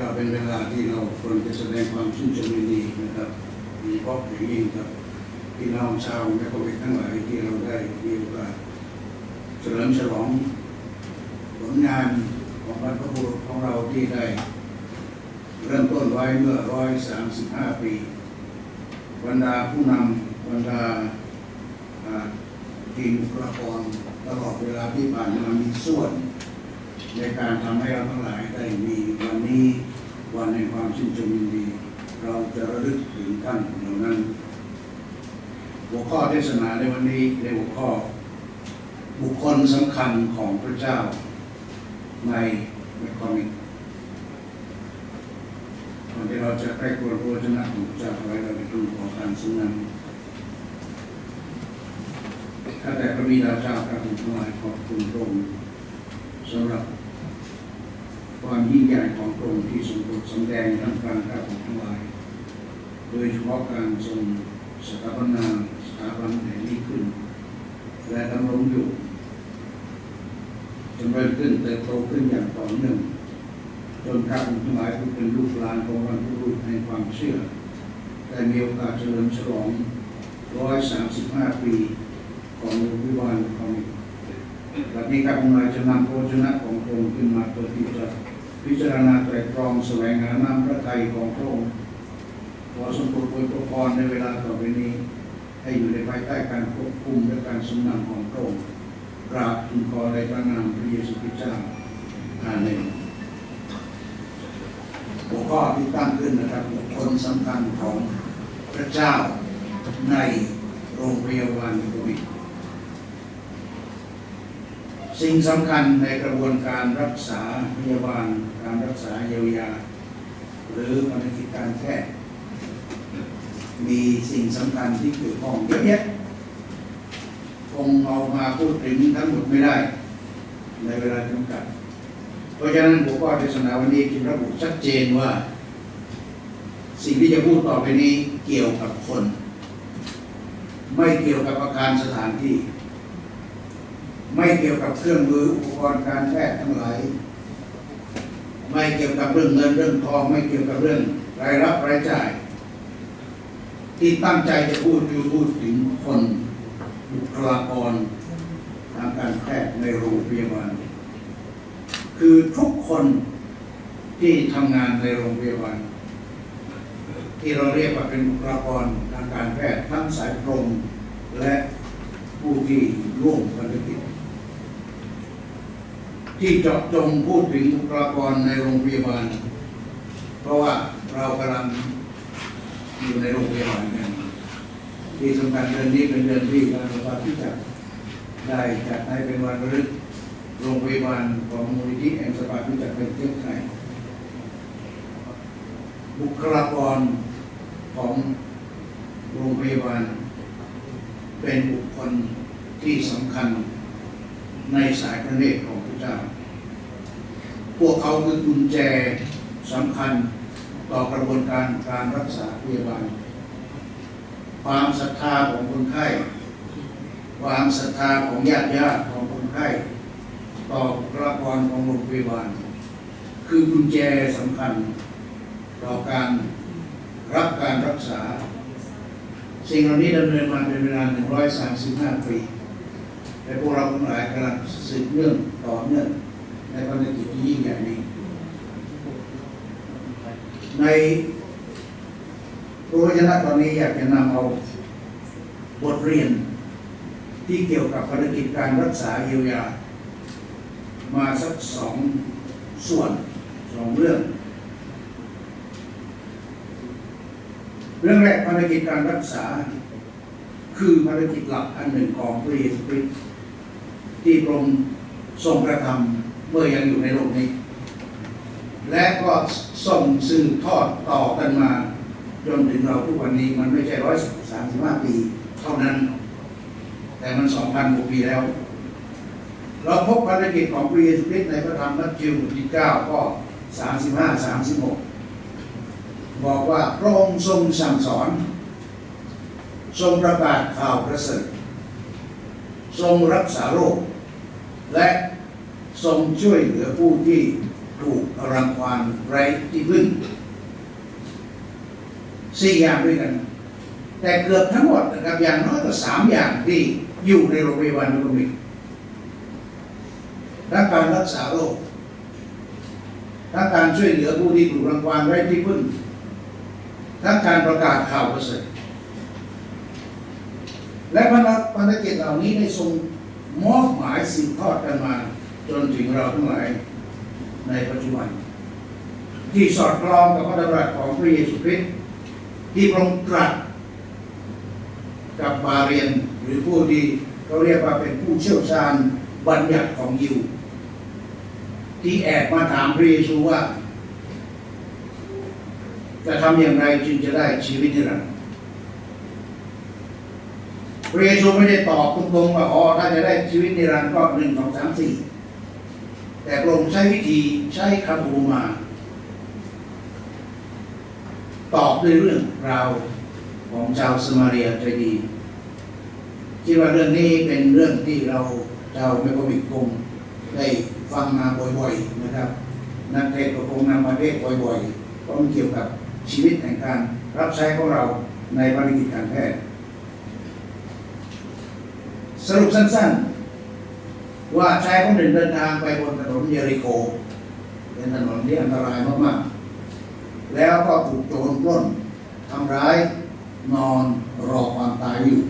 ก็เป็นเวลาที่เราควรจะแสดงความชื่นชมยินดีนะครับมีพบอย่างยิ่งกับพี่น้องชาวแมโครเวกทั้งหลายที่เราได้มีโอกาสเฉลิมฉลองผลงานของบรรพบุรุษของเราที่ได้ เริ่มต้นไว้เมื่อ 135 ปี บรรดาผู้นำบรรดาอ่าทีมบุคลากรตลอดเวลาที่ผ่านมามีส่วน ในการทำให้เราทั้งหลายได้มีวันนี้วันแห่งความชื่นชมยินดี เราจะระลึกถึงท่านเหล่านั้น หัวข้อเทศนาในวันนี้ในหัวข้อ บุคคลสำคัญของพระเจ้าในเมคอมิกก่อนที่เราจะใกล้กรวพระวจนะของพระเจ้าไว้เราไปดูขอการซึ่งนั้นข้าแต่พระบิดาเจ้าพระคุณทั้งหลายขอบคุณพระองค์สำหรับ ความยิ่งใหญ่ของพระองค์ที่ทรงโปรดสำแดงทั้งกลางข้าของทั้งหลาย โดยเฉพาะการทรงสถาปนาสถาบันแห่งนี้ขึ้น และดำรงอยู่จนเริ่มขึ้นเติบโตขึ้นอย่างต่อเนื่องจนข้าของทั้งหลายผู้เป็นลูกหลานของบรรพบุรุษในความเชื่อได้มีโอกาสเฉลิมฉลอง 135 ปีของโรงพยาบาลของวันนี้ครับผมจะนำโภชนะของพระองค์ขึ้นมาเพื่อที่จะ พิจารณาไตรตรองแสวงหาน้ำพระทัยของพระองค์ขอสมบูรณ์อวยพรในเวลาต่อไปนี้ ให้อยู่ในภายใต้การควบคุมและการทรงนำของพระองค์กราบทูลขอในพระนามพระเยซูคริสต์เจ้าอาเมนหัวข้อที่ตั้งขึ้นนะครับบุคคลสำคัญของพระเจ้าในโรงพยาบาลโควิด สิ่งสำคัญในกระบวนการรักษาพยาบาลการรักษาเยียวยา หรือภารกิจการแพทย์มีสิ่งสำคัญที่เกี่ยวข้องเยอะแยะคงเอามาพูดถึงทั้งหมดไม่ได้ ในเวลาจำกัด เพราะฉะนั้นหัวข้เทศนาวันนี้จึงระบุชัดเจนว่า สิ่งที่จะพูดต่อไปนี้เกี่ยวกับคน ไม่เกี่ยวกับอาคารสถานที่ ไม่เกี่ยวกับเครื่องมืออุปกรณ์การแพทย์ทั้งหลาย ไม่เกี่ยวกับเรื่องเงินเรื่องทอง ไม่เกี่ยวกับเรื่องรายรับรายจ่าย ที่ตั้งใจจะพูดคือพูดถึงคนบุคลากรทางการแพทย์ในโรงพยาบาล คือทุกคนที่ทำงานในโรงพยาบาล ที่เราเรียกว่าเป็นบุคลากรทางการแพทย์ทั้งสายตรงและผู้ที่ร่วมภารกิจ ที่เจาะจงพูดถึงบุคลากรในโรงพยาบาล เพราะว่าเรากำลังอยู่ในโรงพยาบาลกันที่สำคัญเดือนนี้เป็นเดือนที่การระบาดที่จัดได้จัดให้เป็นวันรึกโรงพยาบาลของมูลนิธิแห่งสภาพิจักรเป็นประเทศไทยบุคลากรของโรงพยาบาล เป็นบุคคลที่สำคัญในสายพระเนตรของ เจ้า พวกเขาคือกุญแจสำคัญต่อกระบวนการการรักษาพยาบาล ความศรัทธาของคนไข้ ความศรัทธาของญาติญาติของคนไข้ ต่อบุคลากรของโรงพยาบาล คือกุญแจสำคัญ ต่อการรับการรักษา สิ่งเหล่านี้ดำเนินมาเป็นเวลา 135 ปี และพวกเราทั้งหลายกำลังสืบเนื่องต่อเนื่องในภารกิจที่ยิ่งใหญ่นี้ ในรงพยาลตอนนี้อยากจะนำเอาบทเรียน ที่เกี่ยวกับภารกิจการรักษาเยียวยา มาสักสองส่วนสองเรื่อง เรื่องแรกภารกิจการรักษา คือภารกิจหลักอันหนึ่งของพระเยซูคริสต์ ที่พระองค์ทรงกระทำเมื่อยังอยู่ในโลกนี้ และก็ส่งสืบทอดต่อกันมา จนถึงเราทุกวันนี้มันไม่ใช่ร้อยสามสิบห้าปีเท่านั้น แต่มันสองพันกว่าปีแล้ว เราพบภารกิจของพระเยซูคริสต์ในพระธรรมมัทธิวบทที่เก้าข้อสามสิบห้าสามสิบหกบอกว่าพระองค์ทรงสั่งสอน ทรงประกาศข่าวประเสริฐทรงรักษาโรค และทรงช่วยเหลือผู้ที่ถูกรังควานไร้ที่พึ่งสี่อย่างด้วยกัน แต่เกือบทั้งหมดนะครับอย่างน้อยก็สามอย่างที่อยู่ในโรงพยาบาลนุมิกทั้งการรักษาโรคทั้งการช่วยเหลือผู้ที่ถูกรังควานไร้ที่พึ่งทั้งการประกาศข่าวประเสริฐและภารกิจเหล่านี้ได้ทรง มอบหมายสืบทอดกันมา จนถึงเราทั้งหลายในปัจจุบัน ที่สอดคล้องกับพระดำรัสของพระเยซูคริสต์ที่พระองค์ตรัสกับบาเรียนหรือผู้ที่เขาเรียกว่าเป็นผู้เชี่ยวชาญบัญญัติของยิว ที่แอบมาถามพระเยซูว่า จะทำอย่างไรจึงจะได้ชีวิตนิรันดร์ พระเยซูไม่ได้ตอบตรงๆว่าอ๋อถ้าจะได้ชีวิตนิรันดร์ก็หนึ่งสองสามสี่แต่พระองค์ใช้วิธีใช้คำอุมา ตอบด้วยเรื่องราวของชาวสมาเรียใจดีคิดว่าเรื่องนี้เป็นเรื่องที่เราชาวเมโกมิกกงได้ฟังมาบ่อยๆนะครับ นักเทศน์ก็คงนำมาเทศบ่อยๆเพราะมันเกี่ยวกับชีวิตแห่งการรับใช้ของเราในภารกิจการแพทย์ สรุปสั้นๆ ว่าชายคนหนึ่งเดินทางไปบนถนนเยริโค เป็นถนนที่อันตรายมากๆ แล้วก็ถูกโจรปล้นทำร้ายนอนรอความตายอยู่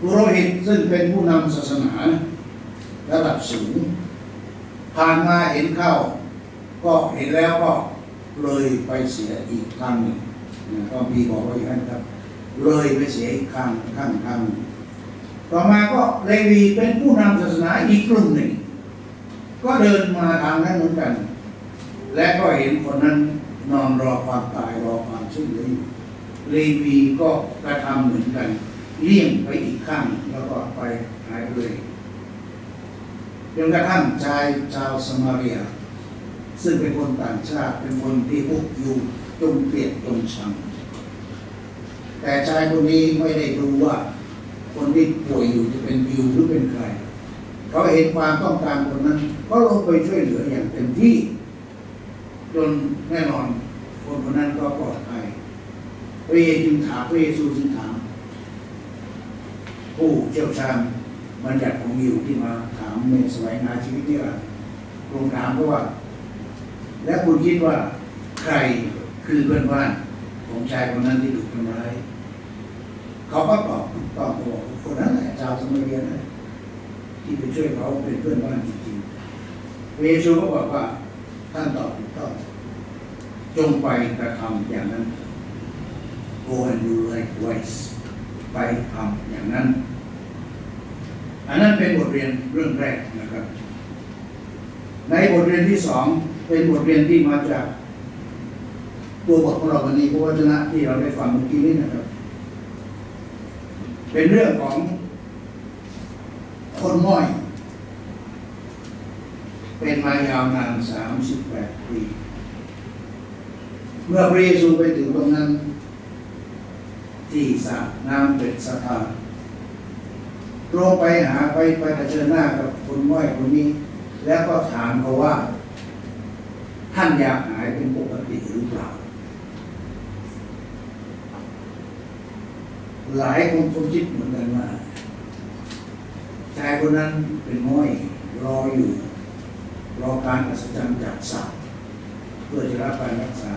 ปุโรหิตซึ่งเป็นผู้นำศาสนาระดับสูง ผ่านมาเห็นเข้า ก็เห็นแล้วก็เลยไปเสียอีกครั้งหนึ่งก็มีบอกไว่าอย่างนั้นครับ เลยไปเสียอีกครั้งข้างครั้งหนึ่ง ต่อมาก็เลวีเป็นผู้นำศาสนาอีกกลุ่มหนึ่ง ก็เดินมาทางนั้นเหมือนกัน และก็เห็นคนนั้นนอนรอความตายรอความช่วยเหลืออยู่เลวีก็กระทำเหมือนกัน เลี่ยงไปอีกข้างแล้วก็ไปหายไปเลยจนกระทั่งชายชาวสมาเรีย ซึ่งเป็นคนต่างชาติเป็นคนที่พวกอยู่จงเกลียดจงชังแต่ชายคนนี้ไม่ได้รู้ว่า คนที่ป่วยอยู่จะเป็นยิวหรือเป็นใคร เขาเห็นความต้องการคนนั้น ก็ลงไปช่วยเหลืออย่างเต็มที่ จนแน่นอนคนคนนั้นก็ปลอดภัยพระเยซูจึงถามพระเยซูจึงถามผู้เชี่ยวชาญบัญญัติของยิวที่มาถามในสมัยนาชีวิตนี่แหละลงถามเพราะว่า และคุณคิดว่าใครคือเพื่อนบ้านของชายคนนั้นที่ถูกทำร้าย เขาก็ตอบถูกต้องเขาบอกคนนั้นแหละชาวสมัยเรียนนนแหละที่ไปช่วยเขาเป็นเพื่อนบ้านจริงๆพระเยซูก็บอกว่าท่านตอบถูกต้องจงไปกระทำอย่างนั้น go and do likewise ไปทำอย่างนั้น อันนั้นเป็นบทเรียนเรื่องแรกนะครับ ในบทเรียนที่สองเป็นบทเรียนที่มาจากตัวบทของเราวันนี้พระวจนะที่เราได้ฟังเมื่อกี้นี้นะครับ เป็นเรื่องของคนง่อย เป็นมายาวนานสามสิบแปดปี เมื่อพระเยซูไปถึงตรงนั้น ที่สระน้ำเป็นสะพานตรงไปหาไปไปเผชิญหน้ากับคนง่อยคนนี้ แล้วก็ถามเขาว่า ท่านอยากหายเป็นปกติหรือเปล่า หลายคนคงคิดเหมือนกันว่าชายคนนั้นเป็นง่อยรออยู่ รอการอัศจรรย์จากสัตว์เพื่อจะรับการรักษา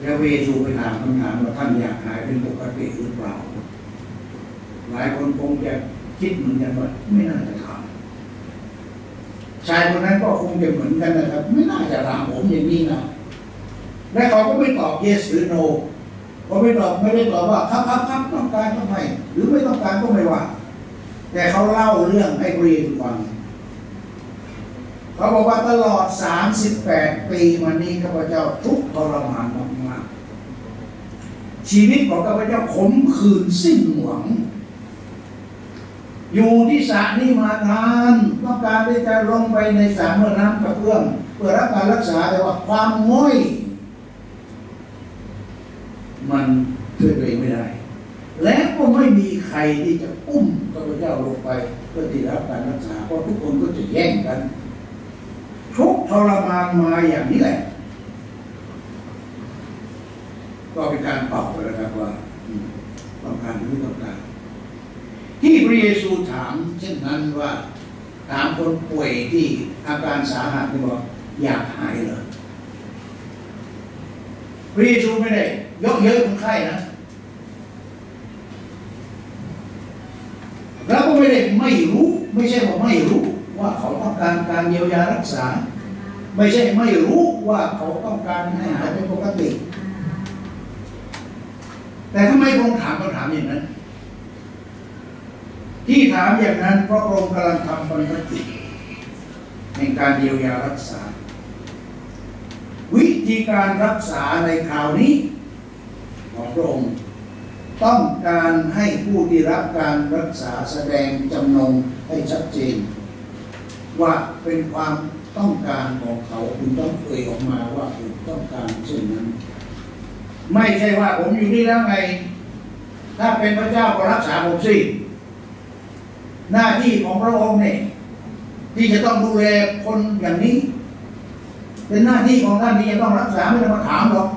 แล้วเวซูไปถามคำถามว่าท่านอยากหายเป็นปกติหรือเปล่า หลายคนคงจะคิดเหมือนกันว่าไม่น่าจะถามชายคนนั้นก็คงจะเหมือนกันนะครับ ไม่น่าจะถามผมอย่างนี้นะและเขาก็ไม่ตอบ yes หรือ no เขาไม่ตอบไม่ได้ตอบว่าครับครับครับต้องการก็ไม่หรือไม่ต้องการก็ไม่ว่า แต่เขาเล่าเรื่องให้พระเยซูฟังเขาบอกว่าตลอด 38 ปีมานี้ข้าพเจ้าทุกทรมานมากๆชีวิตของข้าพเจ้าขมขื่นสิ้นหวัง อยู่ที่สระนี้มานานต้องการที่จะลงไปในสระเมื่อน้ำกระเพื่อมเพื่อรับการรักษาแต่ว่าความง่อย มันช่วยตัวเองไม่ได้ และก็ไม่มีใครที่จะอุ้มข้าพเจ้าลงไปเพื่อที่รับการรักษาเพราะทุกคนก็จะแย่งกันทุกทรมานมาอย่างนี้แหละ ก็เป็นการตอบไปแล้วครับว่าต้องการหรือไม่ต้องการ ที่พระเยซูถาม เช่นนั้นว่าถามคนป่วยที่อาการสาหัสที่บอกอยากหายเหรอพระเยซูไม่ได้ ยกเยอะคนไข้นะแล้วก็ไม่ได้ไม่รู้ไม่ใช่ว่าไม่รู้ว่าเขาต้องการการเยียวยารักษา ไม่ใช่ไม่รู้ว่าเขาต้องการให้หายเป็นปกติ แต่ทำไมพระองถามคำถามอย่างนั้น ที่ถามอย่างนั้นเพราะพระองกำลังทำบรรพกิจในการเยียวยารักษา วิธีการรักษาในคราวนี้ ของพระองค์ ต้องการให้ผู้ที่รับการรักษาแสดงจำนงให้ชัดเจน ว่าเป็นความต้องการของเขาคุณต้องเอ่ยออกมาว่าคุณต้องการเช่นนั้น ไม่ใช่ว่าผมอยู่นี่แล้วไง ถ้าเป็นพระเจ้าก็รักษาผมสิหน้าที่ของพระองค์เนี่ยที่จะต้องดูแลคนอย่างนี้ เป็นหน้าที่ของท่านที่จะต้องรักษาไม่ต้องมาถามหรอก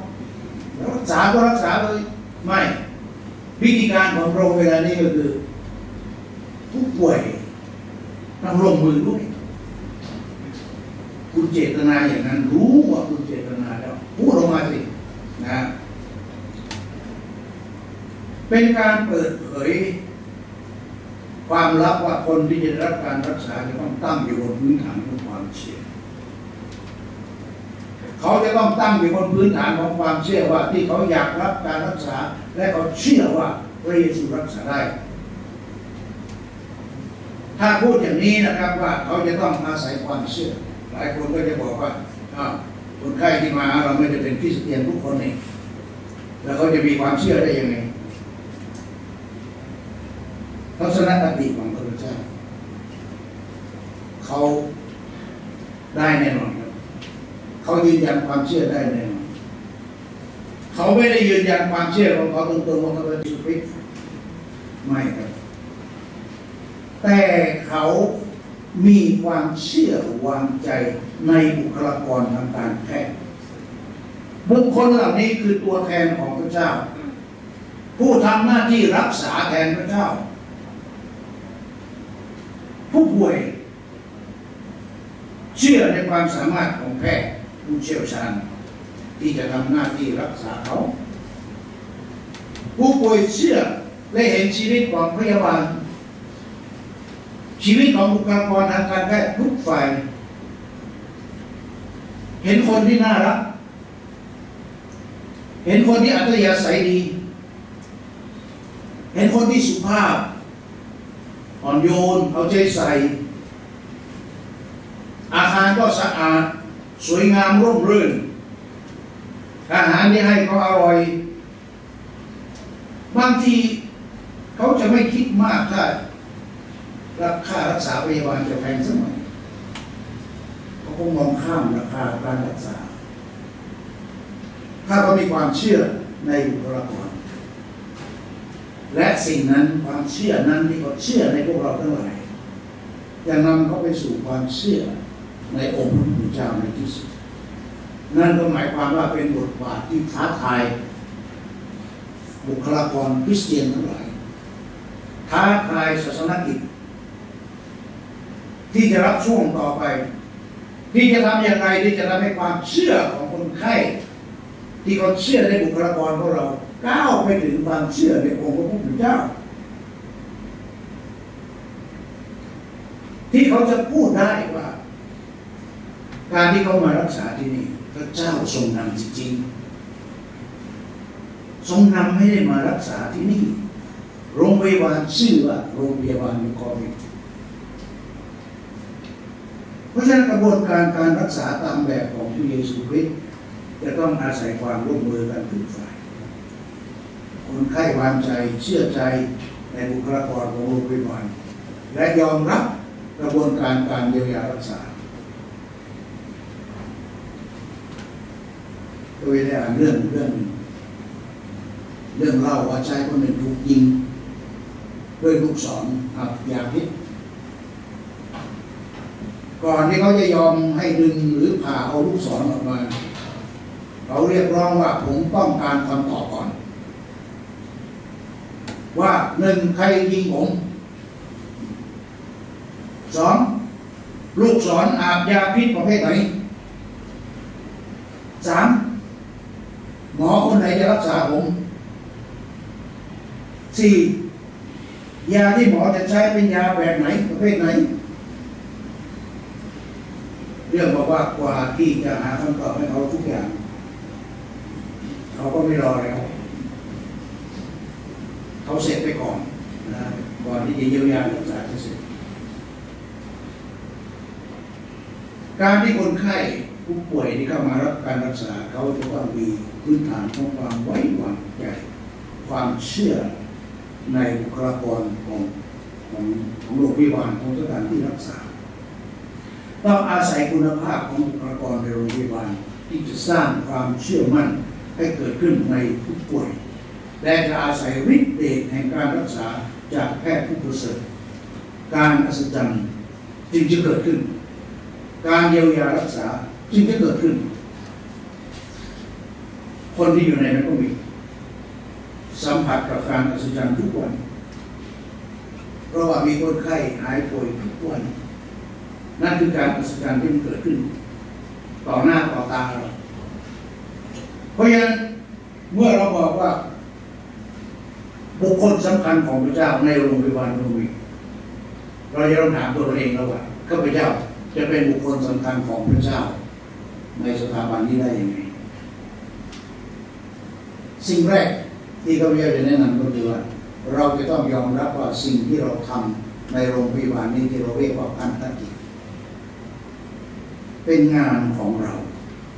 รักษาก็รักษาเลยไม่วิธีการของพรงเวลานี้ก็คือ ผู้ป่วยต้องลงมือด้วย คุณเจตนาอย่างนั้น รู้ว่าคุณเจตนาแล้วพูดออกมาสินะเป็นการเปิดเผย ความลับว่าคนที่จะรับการรักษาจะต้องตั้งอยู่บนพื้นฐานของความเชื่อ เขาจะต้องตั้งอยู่บนพื้นฐานของความเชื่อว่าที่เขาอยากรับการรักษา และเขาเชื่อว่าพระเยซูรักษาได้ ถ้าพูดอย่างนี้นะครับว่าเขาจะต้องอาศัยความเชื่อ หลายคนก็จะบอกว่าคนไข้ที่มาเราไม่ได้เป็นคริสเตียนทุกคนเองแล้วเขาจะมีความเชื่อได้ยังไงทัศนคติของพระเจ้าเขาได้แน่นอน เขายืนยันความเชื่อได้แน่นเขาไม่ได้ยืนยันความเชื่อของเขาตรงๆว่าเขาเป็นชีวิตไม่ครับ แต่เขามีความเชื่อวางใจในบุคลากรทางการแพทย์บุคคลเหล่านี้คือตัวแทนของพระเจ้า ผู้ทำหน้าที่รักษาแทนพระเจ้า ผู้ป่วย เชื่อในความสามารถของแพทย์ ผู้เชี่ยวชาญ ที่จะทำหน้าที่รักษาเขาผู้ป่วยเชื่อและเห็นชีวิตของพยาบาล ชีวิตของบุคลากรทางการแพทย์ทุกฝ่าย เห็นคนที่น่ารัก เห็นคนที่อัธยาศัยดี เห็นคนที่สุภาพ อ่อนโยนเอาใจใส่ อาคารก็สะอาด สวยงามร่มรื่น อาหารที่ให้ก็อร่อย บางทีเขาจะไม่คิดมากถ้าราคารักษาพยาบาลจะแพงสักหน่อยเขาคงมองข้ามราคาการรักษา ถ้าเขามีความเชื่อในบุคลากรและสิ่งนั้นความเชื่อนั้นที่เขาเชื่อในพวกเราทั้งหลายจะนำเขาไปสู่ความเชื่อ ในองค์พระผู้เป็นเจ้าในที่สุด นั่นก็หมายความว่าเป็นบทบาทที่ท้าทายบุคลากรคริสเตียนทั้งหลาย ท้าทายศาสนกิจ ที่จะรับช่วงต่อไป ที่จะทำอย่างไรที่จะทำให้ความเชื่อของคนไข้ ที่เขาเชื่อในบุคลากรของเราก้าวไปถึงความเชื่อในองค์พระผู้เป็นเจ้า ที่เขาจะพูดได้ว่า การที่เขามารักษาที่นี่พระเจ้าทรงนำจริงๆทรงนำให้ได้มารักษาที่นี่ โรงพยาบาลชื่อว่าโรงพยาบาลมีคอมิเพราะฉะนั้นกระบวนการการรักษาตามแบบของพระเยซูคริสต์จะต้องอาศัยความร่วมมือกันทุกฝ่าย คนไข้วางใจเชื่อใจในบุคลากรของโรงพยาบาลและยอมรับกระบวนการการเยียวยารักษา โดยได้อ่านเรื่องเรื่องหนึ่งเรื่องเล่าว่าชายคนหนึ่งถูกยิง ด้วยลูกศรอับยาพิษก็ก่อนที่เขาจะยอมให้ดึงหรือผ่าเอาลูกศรออกมาเขาเรียกร้องว่าผมต้องการคำตอบก่อน ว่าหนึ่งใครยิงผมสองลูกศรอาบยาพิษประเภทไหนสาม หมอคนไหนจะรักษาผมสี่ยาที่หมอจะใช้เป็นยาแบบไหนประเภทไหน เรื่องบอกว่ากว่าที่จะหาคำตอบให้เขาทุกอย่างเขาก็ไม่รอแล้วเขาเสร็จไปก่อนนะก่อนที่จะเยียวยารักษาจะเสร็จ การที่คนไข้ ผู้ป่วยที่เข้ามารับการรักษาเขาจะต้องมีพื้นฐานของความไว้วางใจ ความเชื่อในบุคลากรของของของโรงพยาบาลของสถานที่รักษาต้องอาศัยคุณภาพของบุคลากรในโรงพยาบาลที่จะสร้างความเชื่อมั่นให้เกิดขึ้นในผู้ป่วย และจะอาศัยฤทธิ์เดชแห่งการรักษาจากแพทย์ผู้ประเสริฐการอัศจรรย์จึงจะเกิดขึ้น การเยียวยารักษา จึงจะเกิดขึ้น คนที่อยู่ในนั้นก็มี สัมผัสกับการอัศจรรย์ทุกวัน เพราะว่ามีคนไข้หายป่วยทุกวัน นั่นคือการอัศจรรย์ที่มันเกิดขึ้น ต่อหน้าต่อตาเราเพราะฉะนั้นเมื่อเราบอกว่า บุคคลสำคัญของพระเจ้าในโรงพยาบาลโรงพยาบาลเราจะต้องถามตัวเราเองแล้วว่าข้าพเจ้าจะเป็นบุคคลสำคัญของพระเจ้า ในสถาบันนี้ได้ยังไง สิ่งแรกที่ข้าพเจ้าจะแนะนำก็คือว่าเราจะต้องยอมรับว่าสิ่งที่เราทำในโรงพยาบาลนี้ที่เราเรียกว่าพันธกิจ เป็นงานของเรา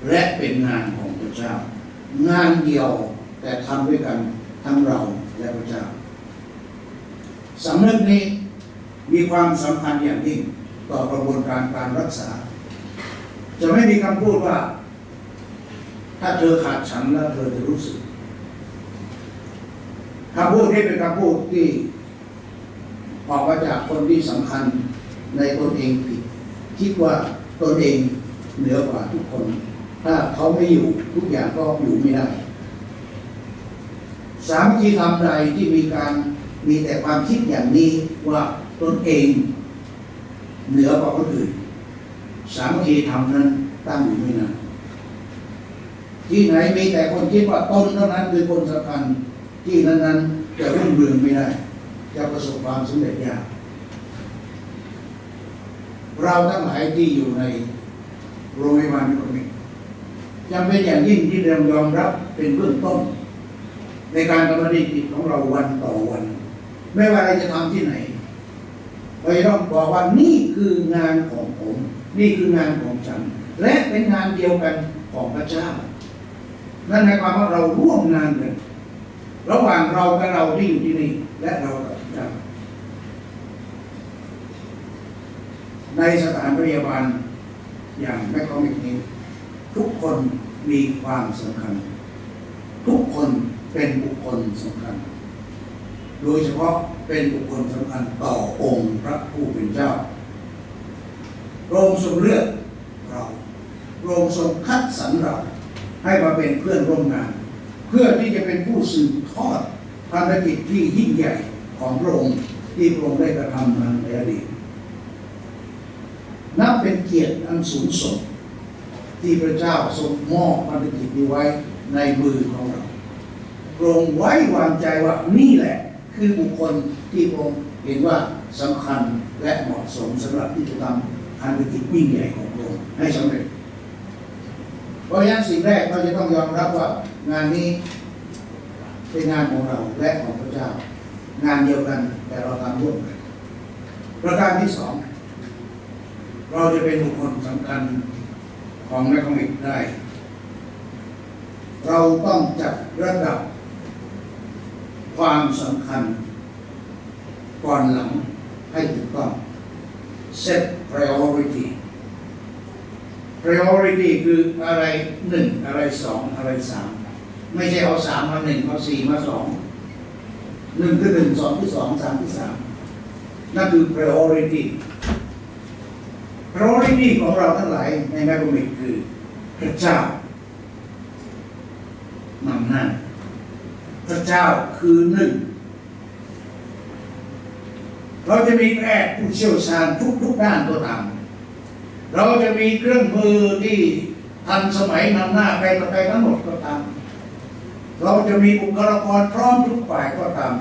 และเป็นงานของพระเจ้า งานเดียวแต่ทำด้วยกันทั้งเราและพระเจ้าสำนึกนี้มีความสำคัญอย่างยิ่งต่อกระบวนการการรักษา จะไม่มีคำพูดว่า ถ้าเธอขาดฉันแล้วเธอจะรู้สึกคำพูดนี้เป็นคำพูดที่ออกมาจากคนที่สำคัญในตนเองผิดคิดว่าตนเองเหนือกว่าทุกคน ถ้าเขาไม่อยู่ทุกอย่างก็อยู่ไม่ได้ สามัคคีธรรมใดที่มีการมีแต่ความคิดอย่างนี้ว่าตนเอง เหนือกว่าคนอื่น สามัคคีธรรมนั้นตั้งอยู่ไม่นานที่ไหนมีแต่คนคิดว่าตนเท่านั้นคือคนสำคัญที่นั้นนั้นๆจะรุ่งเรืองไม่ได้ จะประสบความสำเร็จยากเราทั้งหลายที่อยู่ในโรงพยาบาลนี้ก็มีจำเป็นอย่างยิ่งที่เรายอมรับเป็นเบื้องต้น ในการดำเนินกิจของเราวันต่อวัน ไม่ว่าอะไรจะทำที่ไหน เราจะต้องบอกว่านี่คืองานของผม นี่คืองานของฉัน และเป็นงานเดียวกันของพระเจ้า นั่นหมายความว่าเราร่วมงานกันระหว่างเรากับเราที่อยู่ที่นี่ และเรากับพระเจ้า ในสถานพยาบาลอย่างแมคคอมิกนี้ ทุกคนมีความสำคัญ ทุกคนเป็นบุคคลสำคัญ โดยเฉพาะ เป็นบุคคลสำคัญต่อองค์พระผู้เป็นเจ้าโรงทรงเลือกเราโรงทรงคัดสรรเราให้มาเป็นเพื่อนร่วมงาน เพื่อที่จะเป็นผู้สืบทอดภารกิจที่ยิ่งใหญ่ของพระองค์ที่พระองค์ได้กระทำมาในอดีตนับเป็นเกียรติอันสูงส่งที่พระเจ้าทรงมอบภารกิจนี้ไว้ในมือของเราโปรงไว้วางใจว่านี่แหละ คือบุคคลที่องค์เห็นว่าสำคัญและเหมาะสมสำหรับที่จะทำภารกิจยิ่งใหญ่ขององค์ให้สำเร็จ เพราะฉะนั้นสิ่งแรกเราจะต้องยอมรับว่างานนี้เป็นงานของเราและของพระเจ้า งานเดียวกันแต่เราทำร่วมกันประการที่สองเราจะเป็นบุคคลสำคัญของแมคคอมิกได้ เราต้องจัดระดับ ความสำคัญ ก่อนหลังให้ถูกต้อง set priority priority คืออะไรหนึ่งอะไรสองอะไรสามไม่ใช่เอาสามมาหนึ่งเอาสี่มาสองหนึ่งคือหนึ่งสองคือสองสามคือสามนั่นคือ priority เพราะที่นี่ของเราทั้งหลายในแมกมิกคือพระเจ้านำหน้า พระเจ้าคือหนึ่ง เราจะมีแพทย์ผู้เชี่ยวชาญทุกทุกด้านก็ตาม เราจะมีเครื่องมือที่ทันสมัยนำหน้าไปต่อไปทั้งหมดก็ตาม เราจะมีบุคลากรพร้อมทุกฝ่ายก็ตาม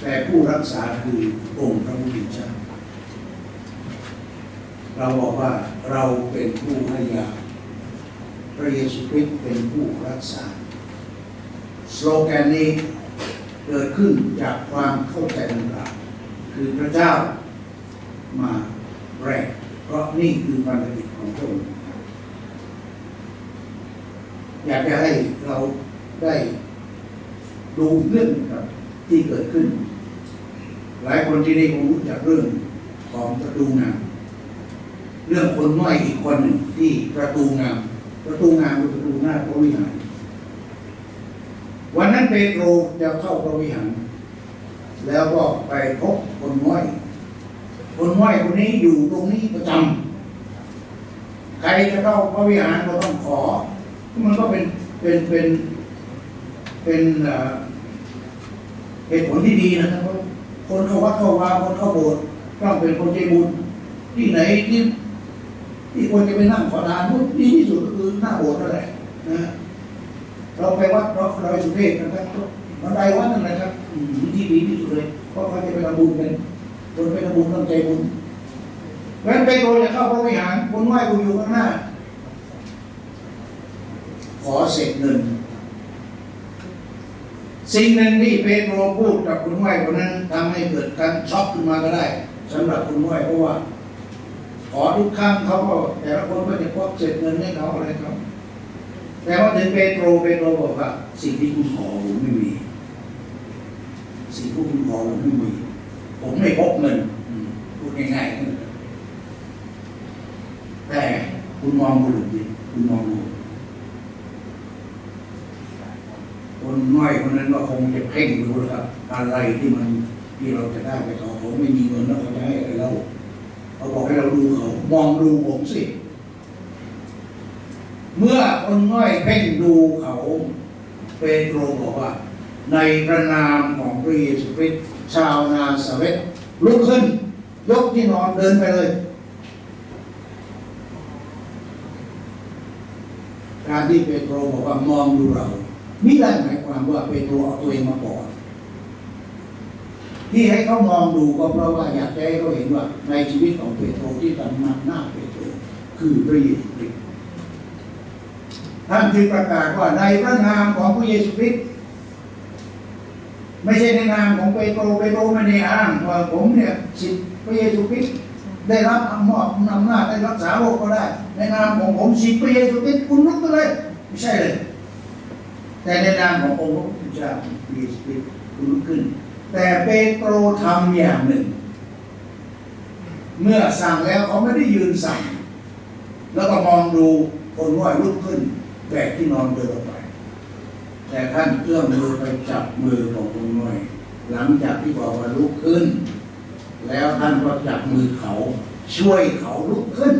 แต่ผู้รักษาคือองค์พระผู้เป็นเจ้าเราบอกว่าเราเป็นผู้ให้ยาพระเยซูคริสต์เป็นผู้รักษา สโลแกนนี้เกิดขึ้นจากความเข้าใจดังกล่าวคือพระเจ้ามาแรกเพราะนี่คือพันธกิจของพระองค์อยากจะให้เราได้ดูเรื่องครับที่เกิดขึ้น หลายคนที่นี่คงรู้จักเรื่องของประตูงาม เรื่องคนน้อยอีกคนหนึ่งที่ประตูงาม ประตูงามคือประตูหน้าพระวิหาร วันนั้นเปโตรจะเข้าพระวิหาร แล้วก็ไปพบคนน้อย คนน้อยคนนี้อยู่ตรงนี้ประจำใครจะเข้าพระวิหารก็ต้องขอ มันก็เป็นเป็นเป็นเป็นเหตุผลที่ดีนะครับคนเข้าวัดเข้าวาคนเข้าโบสถ์ต้องเป็นคนใจบุญที่ไหนที่ที่ควรจะไปนั่งขอทานพวกดีที่สุดก็คือหน้าโบสถ์นั่นแหละนะ เราไปวัดเราเราสุเทพนะครับบันไดวัดนั่นแหละครับอืมที่ดีที่สุดเลยเพราะเขาจะไปทำบุญกันคนไปทำบุญต้องใจบุญเพราะฉะนั้นไปโดนจะเข้าพระวิหารคนไหว้กูอยู่ข้างหน้า ขอเสร็จเงินสิ่งหนึ่งที่เปโตรพูดกับคุณไหว้คนนั้นทำให้เกิดการช็อกขึ้นมาก็ได้สำหรับคุณไหว้เพราะว่า ขอทุกครั้งเขาก็แต่ละคนก็จะควักเศษเงินให้เขาอะไรเขา แต่ว่าถึงเปโตรเปโตรบอกว่า สิ่งที่คุณขอผมไม่มี สิ่งที่คุณขอผมไม่มี ผมไม่พกเงินอืมพูดง่ายๆแต่คุณมองดูดิคุณมองดูคนน้อยคนนั้นก็คงจะเพ่งดูแล้วครับอะไรที่มันที่เราจะได้ไปขอเขาไม่มีเงินแล้วเขาจะให้อะไรเราเขาบอกให้เราดูเขามองดูผมสิ เมื่อคนน้อยเพ่งดูเขาเปโตรบอกว่า ในพระนามของพระเยซูคริสต์ชาวนาสเวตลุกขึ้น ยกที่นอนเดินไปเลย การที่เปโตรบอกว่ามองดูเรานี่ได้หมายความว่าเปโตรเอาตัวเองมาก่อนที่ให้เขามองดูก็เพราะว่าอยากจะให้เขาเห็นว่าในชีวิตของเปโตรที่ตำนำหน้าเปโตรคือพระเยซูคริสต์ ท่านจึงประกาศว่าในพระนามของพระเยซูคริสต์ไม่ใช่ในนามของเปโตรเปโตรไม่ได้อ้างว่าผมเนี่ยสิทธิพระเยซูคริสต์ได้รับอำนาจอำนาจได้รักษาโรคก็ได้ ในนามของผมสิทธิพระเยซูคริสต์คุณลุกไปเลยไม่ใช่เลย แต่ในนามขององค์พระผู้เป็นเจ้าพระเยซูคริสต์คุณลุกขึ้น แต่เปโตรทำอย่างหนึ่ง เมื่อสั่งแล้วเขาไม่ได้ยืนสั่ง แล้วก็มองดูคนว่าลุกขึ้น แบกที่นอนเดินออกไป แต่ท่านเอื้อมมือไปจับมือของคนว่ายหลังจากที่บอกว่าลุกขึ้น แล้วท่านก็จับมือเขาช่วยเขาลุกขึ้น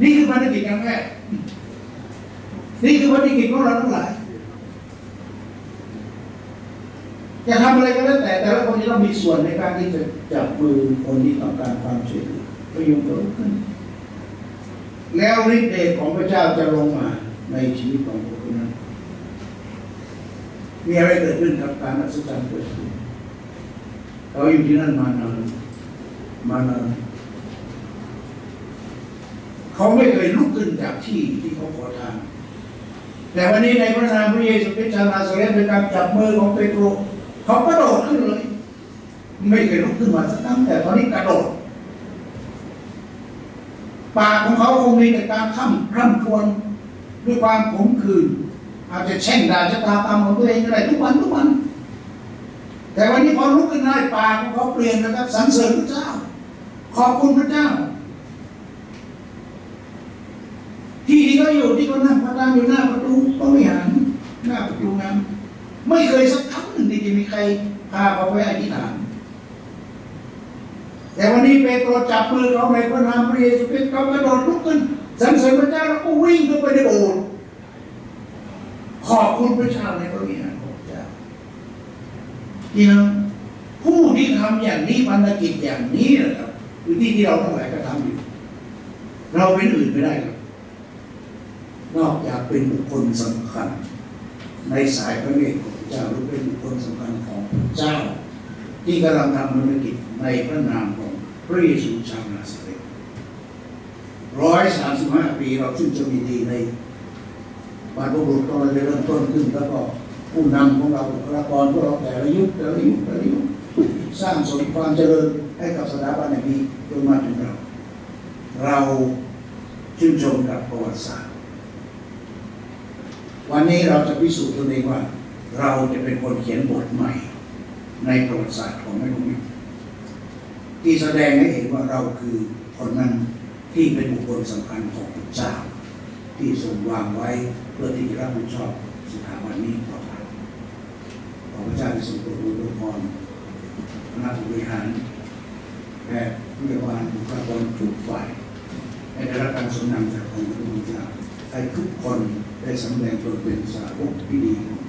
นี่คือภารกิจอย่างแรกนี่คือภารกิจของเราทั้งหลายจะทำอะไรก็แล้วแต่แต่ละคนจะต้องมีส่วนในการที่จะจับมือคนที่ต้องการความช่วยเหลือปยชน์ก็ลุกขึ้น แล้วฤทธิ์เดชของพระเจ้าจะลงมาในชีวิตของคนนั้น มีอะไรเกิดขึ้นกับการอัศจรรย์เกิดขึ้นเขาอยู่ที่นั่นมานานมานานเขาไม่เคยลุกขึ้นจากที่ที่เขาขอทาน แต่วันนี้ในพระนามพระเยซูคริสต์ชาวนาซาเรตเป็นการจับมือของเปโตรเขากระโดดขึ้นเลย ไม่เคยลุกขึ้นมาสักครั้งแต่ตอนนี้กระโดด ปากของเขาคงมีแต่การข้ำคร่ำครวญด้วยความขมขื่นอาจจะแช่งด่าชะตากรรมของตัวเองอะไรทุกวันทุกวัน แต่วันนี้พอลุกขึ้นได้ปากของเขาเปลี่ยนนะครับสรรเสริญพระเจ้า ขอบคุณพระเจ้า ที่ที่เขาอยู่ที่เขานั่งพระดามอยู่หน้าประตูพระวิหารหน้าประตูน้ำไม่เคยสักครั้งหนึ่งที่จะมีใครพาเขาไปอธิษฐาน แต่วันนี้เปโตรจับมือเขาในพระนามพระเยซูคริสต์เขากระโดดลุกขึ้นสรรเสริญพระเจ้าแล้วก็วิ่งเข้าไปในโบสถ์ขอบคุณพระเจ้าในพระวิหารของพระเจ้าพี่น้องผู้ที่ทำอย่างนี้ภารกิจอย่างนี้นะครับคือที่ที่เราทั้งหลายก็ทำอยู่ เราเป็นอื่นไม่ได้ครับนอกจากเป็นบุคคลสำคัญ ในสายพระเนตรของพระเจ้าหรือเป็นบุคคลสำคัญของพระเจ้า ที่กำลังทำภารกิจในพระนาม พระเยซูชาวนาซาเรตร้อยสามสิบห้าปีเราซึ่งจะมีดีในบรรพบุรุษของเราได้เริ่มต้นขึ้นแล้วก็ผู้นำของเราบุคลากรของเราแต่ละยุคแต่ละยุคแต่ละยุคสร้างสมความเจริญให้กับสถาบันแห่งนี้จนมาถึงเรา เราชื่นชมกับประวัติศาสตร์ วันนี้เราจะพิสูจน์ตัวเองว่า เราจะเป็นคนเขียนบทใหม่ ในประวัติศาสตร์ของแม่นุมิ ที่แสดงให้เห็นว่าเราคือคนนั้นที่เป็นบุคคลสำคัญของพระเจ้าที่ทรงวางไว้เพื่อที่จะรับผิดชอบสถาบันนี้ต่อไปขอพระเจ้าได้ทรงโปรดอวยพรคณะผู้บริหารแพทย์พยาบาลบุคลากรทุกฝ่ายให้ได้รับการสมนำจากองค์พระผู้เป็นเจ้าให้ทุกคนได้สำแดงตนเป็นสาวกที่ดีของ